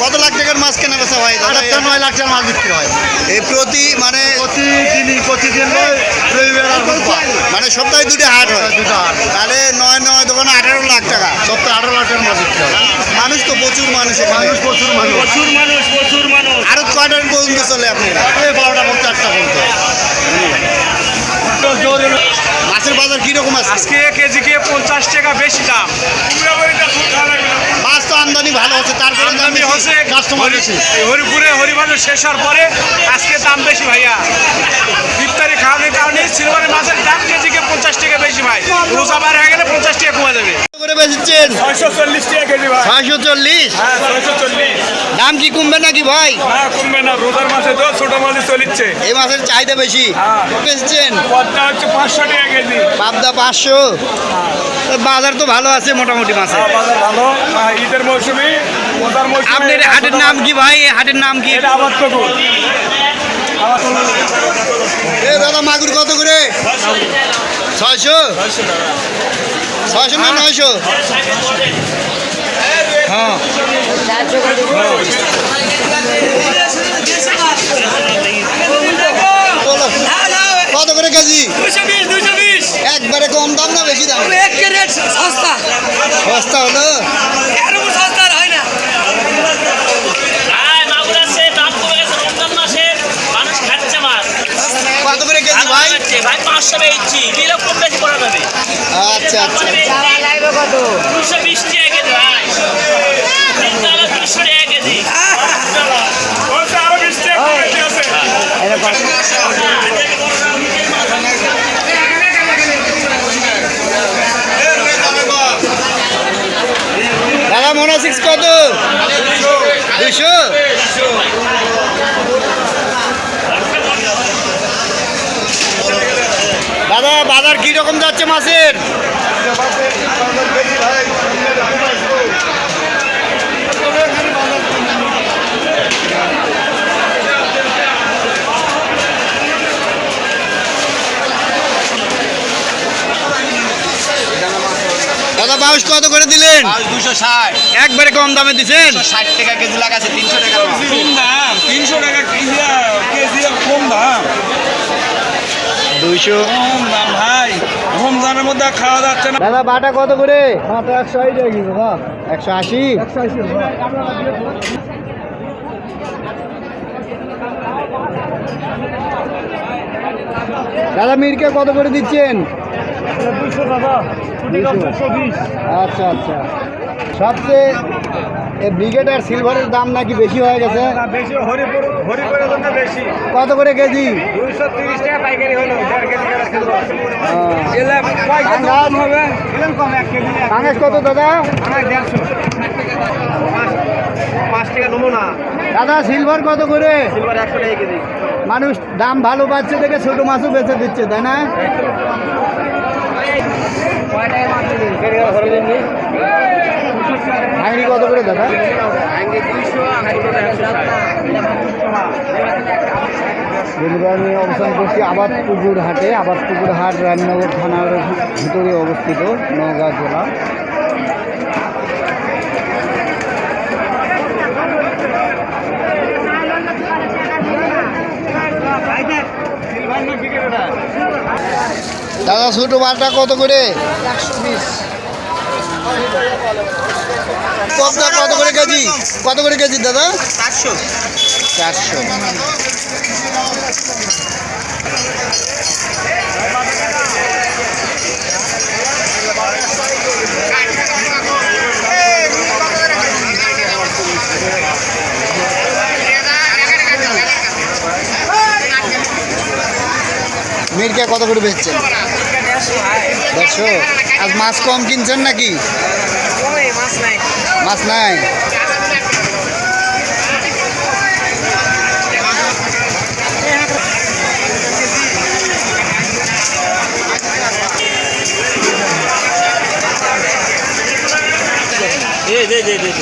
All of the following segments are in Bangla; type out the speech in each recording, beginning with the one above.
কত লাখ টাকার মাছ কেনা বেচা হয়? দাদা আটটা নয় লাখ টাকার মাছ বিক্রি হয়। এই প্রতি মানে প্রতিদিন নয় রবিবার মানে সপ্তাহে দুটি হাট হয়। তাহলে নয় নয় দোকানে আঠারো লাখ টাকা। সপ্তাহে আঠারো লাখ টাকার মাছ বিক্রি হয়। মানুষ তো প্রচুর মানুষ মানুষ প্রচুর মানুষ। প্রচুর মানুষ প্রচুর মানুষ। আরও কয়টার পর্যন্ত চলে আপনি বারোটা পর্যন্ত চারটা পর্যন্ত। মাছের বাজার কীরকম আছে আজকে কেজি কে পঞ্চাশ টাকা বেশি দাম মাছ তো আমদানি ভালো হচ্ছে তারপরে আমদানি। হচ্ছে কাস্টমার বেশি। হরিপুরে হরিবাজার শেষ হওয়ার পরে আজকে দাম বেশি ভাইয়া ইফতারি খাওয়ানোর কারণে সিলভারের মাছের দাম কেজি কে পঞ্চাশ টাকা বেশি ভাই রোজা বার হয়ে গেলে পঞ্চাশ টাকা কমে যাবে করে বেচেছেন? ছয়শো চল্লিশ টাকা কেজি ভাই। ছয়শো চল্লিশ? হ্যাঁ ছয়শো চল্লিশ। দাম কি কমবে নাকি ভাই? না কমবে না রোজার মাসে তো ছোট মাছই চলিচ্ছে। এই মাছের চাহিদা বেশি। হ্যাঁ। বেচছেন? পদ্মা হচ্ছে পাঁচশো টাকা কেজি। পাবদা পাঁচশো। বাজার তো ভালো আছে মোটামুটি মাছে হ্যাঁ, বাজার ভালো। হ্যাঁ, ঈদের মৌসুমে রোজার মৌসুমে আপনার হাটের নাম কি ভাই? হাটের নাম কি? এটা আবাদ পুকুর এ দাদা মাগুর কত করে? ছয়শো। ছয়শো না নয়শো। হ্যাঁ। কত করে কেজি? একবারে কম দাম না বেশি দাম? সস্তা। সস্তা হলো এরকম সস্তা আর হয় না হ্যাঁ মাগুর আছে দাম কমে গেছে রমজান মাসে মানুষ খাচ্ছে মাছ কত করে কেজি ভালো ভাই খাচ্ছে ভাই বেচছি কীরকম কম বেশি করা যাবে আচ্ছা আচ্ছা। কত? দুশো বিশ টাকা কেজি ভাই তিনশো টাকা কেজি দাদা মোনা সিক্স কত? দুশো দাদা বাজার কি রকম যাচ্ছে মাছের? দাদা বাউশ কত করে দিলেন? দুশো ষাট। একবারে কম দামে দিছেন? ষাট টাকা কেজি লাগাচ্ছে তিনশো টাকা তিনশো টাকা কেজি দুইশো। কম ভাই রমজানের মধ্যে খাওয়া যাচ্ছে না। দাদা বাটা কত করে? একশো আশি টাকা কেজি একশো আশি? একশো আশি দাদা মিরকে কত করে দিচ্ছেন? আচ্ছা আচ্ছা। সবচেয়ে ব্রিগেড আর সিলভারের দাম নাকি বেশি হয়ে গেছে? বেশি হরিপুর হরিপুরের জন্য বেশি। কত করে কেজি? কাঙ্গেশ কত দাদা? দাদা সিলভার কত করে? সিলভার একশো টাকা কেজি। মানুষ দাম ভালো পাচ্ছে দেখে ছোট মাছও বেচে দিচ্ছে তাই না? ভাঙড়ি কত করে দাদা? বন্ধুরা আমি অবস্থান করছি আবাদ পুকুর হাটে। আবাদ পুকুর হাট রামনগর থানার ভিতরে অবস্থিত, নওগাঁ জেলা। দাদা ছোট মালটা কত করে? পদ্মা কত করে কেজি? কত করে কেজি দাদা? চারশো। চারশো। মিরকে কত করে বেচছেন? দেড়শো আজ মাছ কম কিনছেন নাকি? মাছ নাই।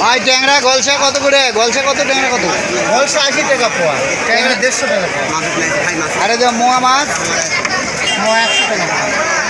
ভাই ট্যাংরা গলসা কত করে? গলসা কত ট্যাংরা কত? ছয়শো আশি টাকা পোয়া। ট্যাংরা দেড়শো টাকা পোয়া। আরে যে মোয়া মাছ। একশো টাকা।